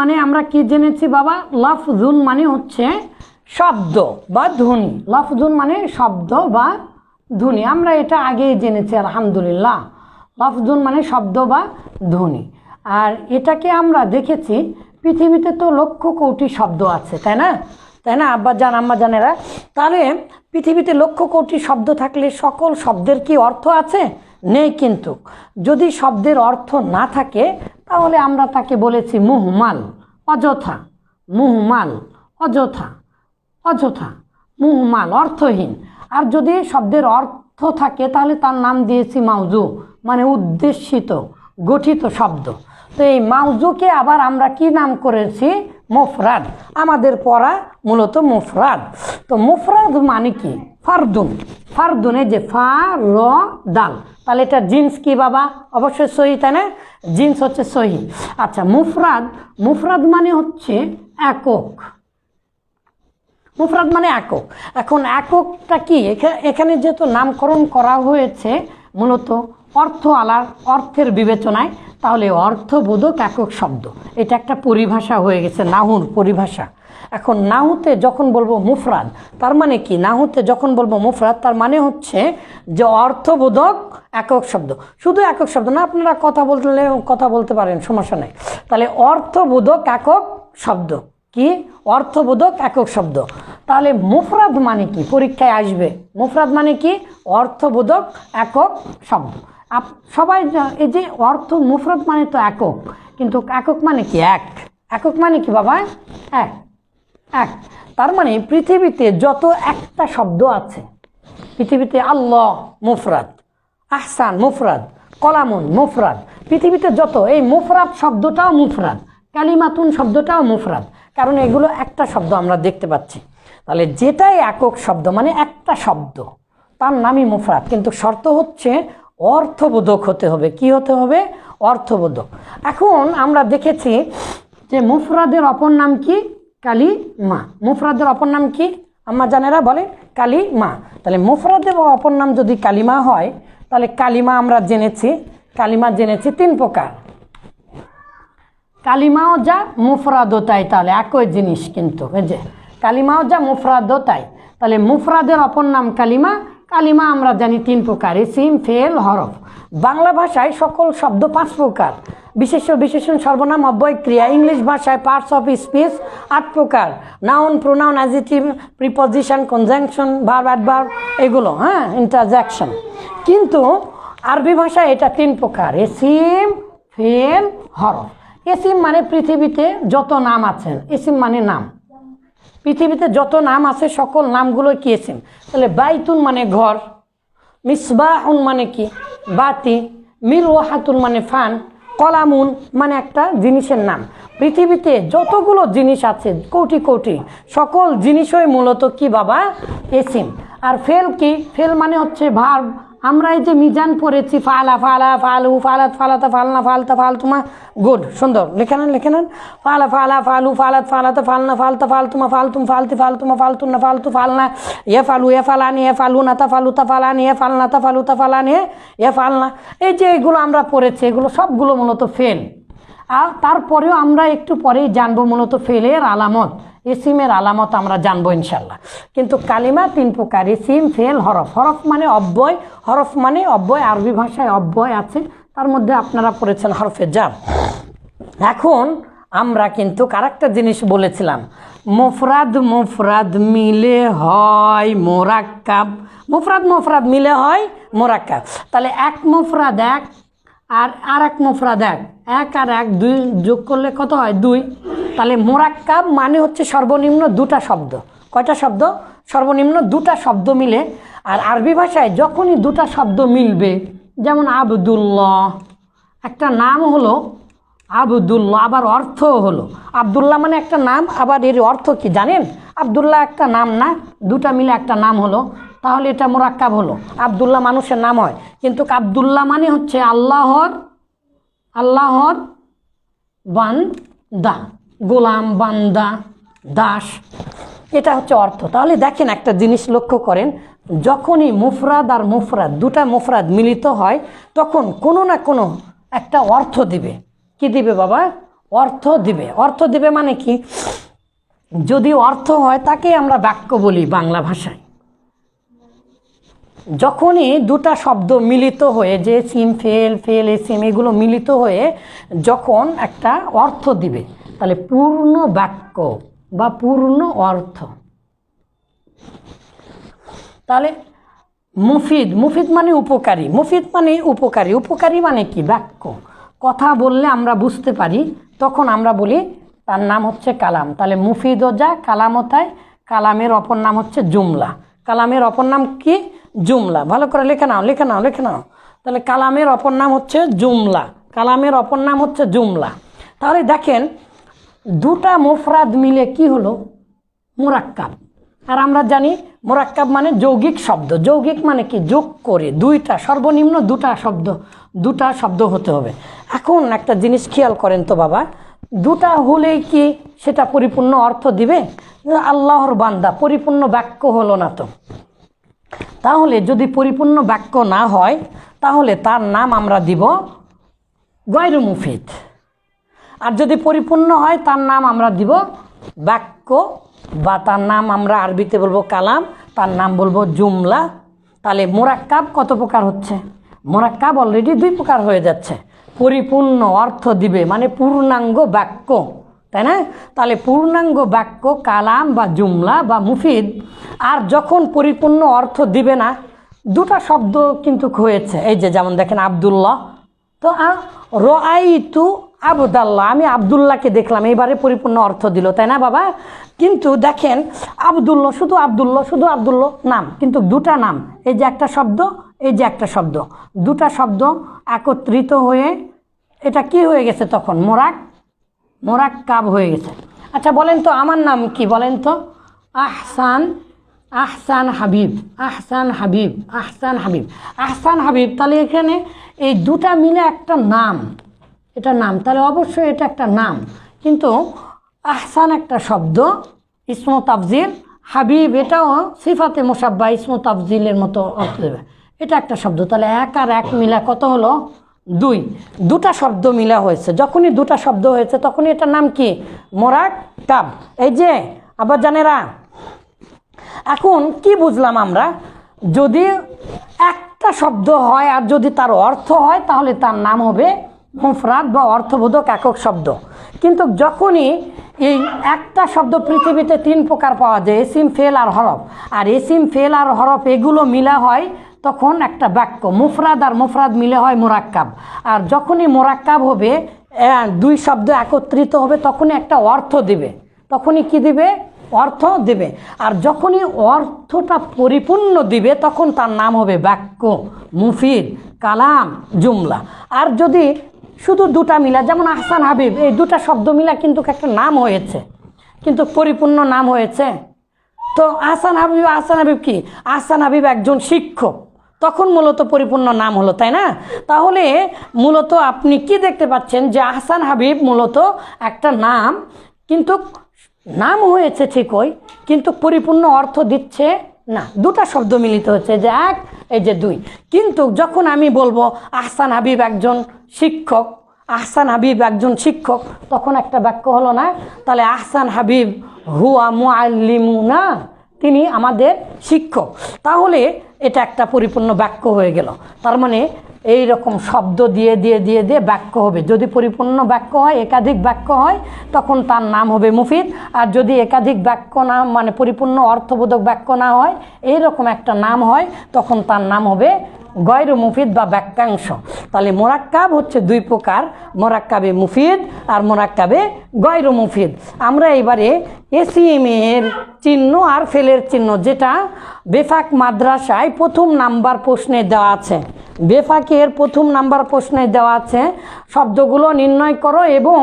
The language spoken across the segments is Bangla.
মানে আমরা কি জেনেছি বাবা? লাফজুন মানে হচ্ছে শব্দ বা ধ্বনি। লাফজুন মানে শব্দ বা ধ্বনি। আমরা এটা আগেই জেনেছি, আলহামদুলিল্লাহ। লাফজুন মানে শব্দ বা ধ্বনি। আর এটাকে আমরা দেখেছি, পৃথিবীতে তো লক্ষ কোটি শব্দ আছে, তাই না? তাই না আব্বা জান আম্মা জানেরা তাহলে পৃথিবীতে লক্ষ কোটি শব্দ থাকলে সকল শব্দের কি অর্থ আছে? নেই কিন্তু। যদি শব্দের অর্থ না থাকে তাহলে আমরা তাকে বলেছি মুহমাল, অযথা মুহমাল, অযথা অযথা, মুহমাল, অর্থহীন। আর যদি শব্দের অর্থ থাকে, তাহলে তার নাম দিয়েছি মাউজু মানে উদ্দেশিত, গঠিত শব্দ। তো এই মাউজুকে আবার আমরা কি নাম করেছি? মুফরাদ। আমাদের পড়া মূলত মুফরাদ। তো মুফরাদ মানে কি? ফারদুন। ফারদুন যে ফা, র, দাল। তাহলে এটা জিন্স কি বাবা? অবশ্যই সহি, তাই না? জিন্স হচ্ছে সহি। আচ্ছা মুফরাদ মুফরাদ মানে হচ্ছে একক। মুফরাদ মানে একক। এখন এককটা কি? এখা- এখানে যেহেতু নামকরণ করা হয়েছে, মূলত অর্থ আলার, অর্থের বিবেচনায়, তাহলে অর্থবোধক একক শব্দ। এটা একটা পরিভাষা হয়ে গেছে, নাহুর পরিভাষা। এখন নাহুতে যখন বলব মুফরাদ, তার মানে কি? নাহুতে যখন বলব মুফরাদ, তার মানে হচ্ছে যে অর্থবোধক একক শব্দ। শুধু একক শব্দ না, আপনারা কথা বললে কথা বলতে পারেন, সমস্যা নাই। তাহলে অর্থবোধক একক শব্দ। কি? অর্থবোধক একক শব্দ। তাহলে মুফরাদ মানে কি? পরীক্ষায় আসবে। মুফরাদ মানে কি? অর্থবোধক একক শব্দ। সবাই এই যে অর্থ মুফরাদ মানে তো একক, কিন্তু একক মানে কি এক? একক মানে কি বাবা? এক এক। তার মানে পৃথিবীতে যত একটা শব্দ আছে, পৃথিবীতে আল্লাহ মুফরাদ, আহসান মুফরাদ, কলামুন মুফরাদ, পৃথিবীতে যত, এই মুফরাদ শব্দটাও মুফরাদ, কালিমাতুন শব্দটাও মুফরাদ, কারণ এগুলো একটা শব্দ আমরা দেখতে পাচ্ছি। তাহলে যেটাই একক শব্দ মানে একটা শব্দ, তার নামই মুফরাদ, কিন্তু শর্ত হচ্ছে অর্থবোধক হতে হবে। কি হতে হবে? অর্থবোধক। এখন আমরা দেখেছি যে মুফরাদের অপর নাম কি? কালি মা মুফরাদের অপর নাম কি? আম্মা জানেরা বলে কালি মা তাহলে মুফরাদের অপর নাম যদি কালিমা হয়, তাহলে কালিমা আমরা জেনেছি। কালিমা জেনেছি তিন প্রকার। কালিমাও যা, মুফরাদও তাই তাহলে। একই জিনিস কিন্তু, এই যে। কালিমাও যা, মুফরাদও তাই। তাহলে মুফরাদের অপর নাম কালিমা কালিমা আমরা জানি তিন প্রকার, ইসিম, ফেল, হরফ। বাংলা ভাষায় সকল শব্দ পাঁচ প্রকার। বিশেষ বিশেষণ, সর্বনাম, অব্যয়, ক্রিয়া। ইংলিশ ভাষায় পার্টস অফ স্পিচ আট প্রকার। Noun pronoun adjective preposition conjunction verb adverb এগুলো হ্যাঁ ইন্টারজ্যাকশন কিন্তু আরবি ভাষায় এটা তিন প্রকার এসিম ফেল, হরফ। এসিম মানে পৃথিবীতে যত নাম আছেন এসিম মানে নাম। পৃথিবীতে যত নাম আছে, সকল নামগুলো কি এসিম তাহলে বাইতুন মানে ঘর, মিসবাহুন মানে কি? বাতি মিল ওয়াহাতুন মানে ফান, কলামুন মানে একটা জিনিসের নাম। পৃথিবীতে যতগুলো জিনিস আছে, কোটি কোটি, সকল জিনিসই মূলত কি বাবা? এসিম। আর ফেল কি? ফেল মানে হচ্ছে ভার্ব আমরা এই যে মিজান পড়েছি, ফালা ফালা, ফালু ফালাত ফালাতা, ফালনা, ফালতা, ফালতুমা, গুড, সুন্দর, লেখে নেন লেখে নেন। ফালা ফালা, ফালু, ফালাত, ফালাতা, ফালনা, ফালতা, ফালতুমা, ফালতুম, ফালতি, ফালতুমা ফালতুনা ফালতু, ফালনা। এ ফালু, এ ফালানি, এ ফালু না তা ফালু, তা ফালানি, এ ফালনা, তা ফালু, তা ফালানি, এ ফালনা। এই যে এগুলো আমরা পড়েছি, এগুলো সবগুলো মূলত ফেল আর তারপরেও আমরা একটু পরেই জানব মূলত ফেলের আলামত। এসিমের আলামত আমরা জানব ইনশাল্লাহ কিন্তু কালিমা তিন প্রকার এসিম ফেল, হরফ। হরফ মানে অব্যয়, হরফ মানে অব্যয়, আরবি ভাষায় অব্যয় আছে, তার মধ্যে আপনারা পড়েছেন হরফে জাম। এখন আমরা কিন্তু আরেকটা জিনিস বলেছিলাম, মুফরাদ মুফরাদ মিলে হয় মোরাক্কাব। মুফরাদ মুফরাদ মিলে হয় মোরাক্কাব। তাহলে এক মুফরাদ এক, আর আর এক মুফরাদ এক। এক আর এক দুই যোগ করলে কত হয়? দুই। তাহলে মোরাক্কাব মানে হচ্ছে সর্বনিম্ন দুটা শব্দ। কয়টা শব্দ? সর্বনিম্ন দুটা শব্দ মিলে আর আরবি ভাষায় যখনই দুটা শব্দ মিলবে, যেমন আবদুল্লাহ, একটা নাম হলো আবদুল্লাহ, আবার অর্থ হলো। আবদুল্লাহ মানে একটা নাম, আবার এর অর্থ কি জানেন? আবদুল্লাহ একটা নাম না, দুটা মিলে একটা নাম হলো। তাহলে এটা মোরাক্কাব হলো। আবদুল্লাহ মানুষের নাম হয়। কিন্তু আবদুল্লাহ মানে হচ্ছে আল্লাহর আল্লাহর বান্দা। গোলাম, বান্দা, দাস, এটা হচ্ছে অর্থ। তাহলে দেখেন একটা জিনিস লক্ষ্য করেন, যখনই মুফরাদ আর মুফরাদ, দুটা মুফরাদ মিলিত হয়, তখন কোনো না কোনো একটা অর্থ দিবে। কি দিবে বাবা? অর্থ দিবে। অর্থ দিবে মানে কি? যদি অর্থ হয় তাকে আমরা বাক্য বলি বাংলা ভাষায়। যখনই দুটা শব্দ মিলিত হয়ে, যে সিম, ফেল ফেল, এ সিম, এগুলো মিলিত হয়ে যখন একটা অর্থ দিবে, তাহলে পূর্ণ বাক্য বা পূর্ণ অর্থ। তাহলে মুফিদ মুফিদ মানে উপকারী, মুফিদ মানে উপকারী উপকারী মানে কি? বাক্য। কথা বললে আমরা বুঝতে পারি, তখন আমরা বলি তার নাম হচ্ছে কালাম। তাহলে মুফিদও যা, কালামও তাই, কালামের অপর নাম হচ্ছে জুমলা। কালামের অপর নাম কি? জুমলা। ভালো করে লিখে নাও লিখে নাও লিখে নাও। তাহলে কালামের অপর নাম হচ্ছে জুমলা। কালামের অপর নাম হচ্ছে জুমলা। তাহলে দেখেন, দুটা মুফরাদ মিলে কি হলো? মোরাক্কাব। আর আমরা জানি মোরাক্কাব মানে যৌগিক শব্দ। যৌগিক মানে কি? যোগ করে। দুইটা, সর্বনিম্ন দুটা শব্দ দুটা শব্দ হতে হবে। এখন একটা জিনিস খেয়াল করেন তো বাবা, দুটা হলেই কি সেটা পরিপূর্ণ অর্থ দিবে? আল্লাহর বান্দা, পরিপূর্ণ বাক্য হলো না তো। তাহলে যদি পরিপূর্ণ বাক্য না হয়, তাহলে তার নাম আমরা দিব গয়রু মুফিদ। আর যদি পরিপূর্ণ হয়, তার নাম আমরা দিব বাক্য বা তার নাম আমরা আরবিতে বলব কালাম, তার নাম বলব জুমলা। তাহলে মোরাক্কাব কত প্রকার হচ্ছে? মোরাক্কাব অলরেডি দুই প্রকার হয়ে যাচ্ছে। পরিপূর্ণ অর্থ দিবে মানে পূর্ণাঙ্গ বাক্য, তাই না? তাহলে পূর্ণাঙ্গ বাক্য কালাম বা জুমলা বা মুফিদ আর যখন পরিপূর্ণ অর্থ দিবে না, দুটা শব্দ কিন্তু হয়েছে। এই যে যেমন দেখেন আবদুল্লাহ, তো রাই তু আবদাল্লাহ, আমি আবদুল্লাহকে দেখলাম, এইবারে পরিপূর্ণ অর্থ দিল, তাই না বাবা? কিন্তু দেখেন, আবদুল্লাহ শুধু আবদুল্লাহ শুধু আবদুল্লাহ নাম, কিন্তু দুটা নাম, এই যে একটা শব্দ, এই যে একটা শব্দ। দুটা শব্দ একত্রিত হয়ে, এটা কি হয়ে গেছে তখন? মোরাক মোরাক কাব হয়ে গেছে। আচ্ছা বলেন তো, আমার নাম কি? বলেন তো, আহসান আহসান হাবিব আহসান হাবিব আহসান হাবিব। আহসান হাবিব, তাহলে এখানে এই দুটা মিলে একটা নাম, এটা নাম। তাহলে অবশ্যই এটা একটা নাম। কিন্তু আহসান একটা শব্দ, ইসমো তাফজিল, হাবিব এটাও সিফাতে মোসাব্বা, ইসমো তাফজিলের মতো অর্থ দেবে। এটা একটা শব্দ। তাহলে এক আর এক মিলা কত হলো? দুই। দুটা শব্দ মিলা হয়েছে। যখনই দুটা শব্দ হয়েছে, তখনই এটার নাম কি? মোরাক কাব এই যে আবার জানেরা এখন কি বুঝলাম আমরা? যদি একটা শব্দ হয় আর যদি তার অর্থ হয়, তাহলে তার নাম হবে মুফরাদ বা অর্থবোধক একক শব্দ। কিন্তু যখনই এই একটা শব্দ পৃথিবীতে তিন প্রকার পাওয়া যায়, এসিম, ফেল আর হরফ। আর এসিম, ফেল আর হরফ এগুলো মিলা হয় তখন একটা বাক্য, মুফরাদ আর মুফরাদ মিলে হয় মোরাক্কাব। আর যখনই মোরাক্কাব হবে দুই শব্দ একত্রিত হবে, তখনই একটা অর্থ দিবে। তখনই কি দিবে? অর্থ দেবে। আর যখনই অর্থটা পরিপূর্ণ দিবে, তখন তার নাম হবে বাক্য, মুফিদ, কালাম, জুমলা। আর যদি শুধু দুটা মিলা, যেমন আহসান হাবিব, এই দুটা শব্দ মিলা কিন্তু একটা নাম হয়েছে। কিন্তু পরিপূর্ণ নাম হয়েছে। তো আহসান হাবিব আহসান হাবিব কি? আহসান হাবিব একজন শিক্ষক। তখন মূলত পরিপূর্ণ নাম হলো, তাই না? তাহলে মূলত আপনি কি দেখতে পাচ্ছেন যে আহসান হাবিব মূলত একটা নাম, কিন্তু নাম হয়েছে ঠিকই, কিন্তু পরিপূর্ণ অর্থ দিচ্ছে না। দুটা শব্দ মিলিত হচ্ছে, যে এক, এই যে দুই। কিন্তু যখন আমি বলব আহসান হাবিব একজন শিক্ষক, আহসান হাবিব একজন শিক্ষক, তখন একটা বাক্য হলো না, তাহলে আহসান হাবিব হুয়া মুআল্লিমু না তিনি আমাদের শিক্ষক। তাহলে এটা একটা পরিপূর্ণ বাক্য হয়ে গেল। তার মানে এই রকম শব্দ দিয়ে দিয়ে দিয়ে দিয়ে বাক্য হবে। যদি পরিপূর্ণ বাক্য হয়, একাধিক বাক্য হয়, তখন তার নাম হবে মুফিদ। আর যদি একাধিক বাক্য না মানে পরিপূর্ণ অর্থবোধক বাক্য না হয় এই রকম একটা নাম হয়, তখন তার নাম হবে গয়র মুফিদ বা বাক্যাংশ তাহলে মোরাক্কাব হচ্ছে দুই প্রকার, মোরাক্কাবে মুফিদ আর মোরাক্কাবে গয়র মুফিদ। আমরা এবারে এসিএমের চিহ্ন আর ফেলের চিহ্ন, যেটা বেফাক মাদ্রাসায় প্রথম নাম্বার প্রশ্নে দেওয়া আছে। বেফাকের প্রথম নাম্বার প্রশ্নে দেওয়া আছে। শব্দগুলো নির্ণয় করো এবং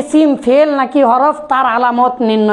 এসিম ফেল নাকি হরফ তার আলামত নির্ণয়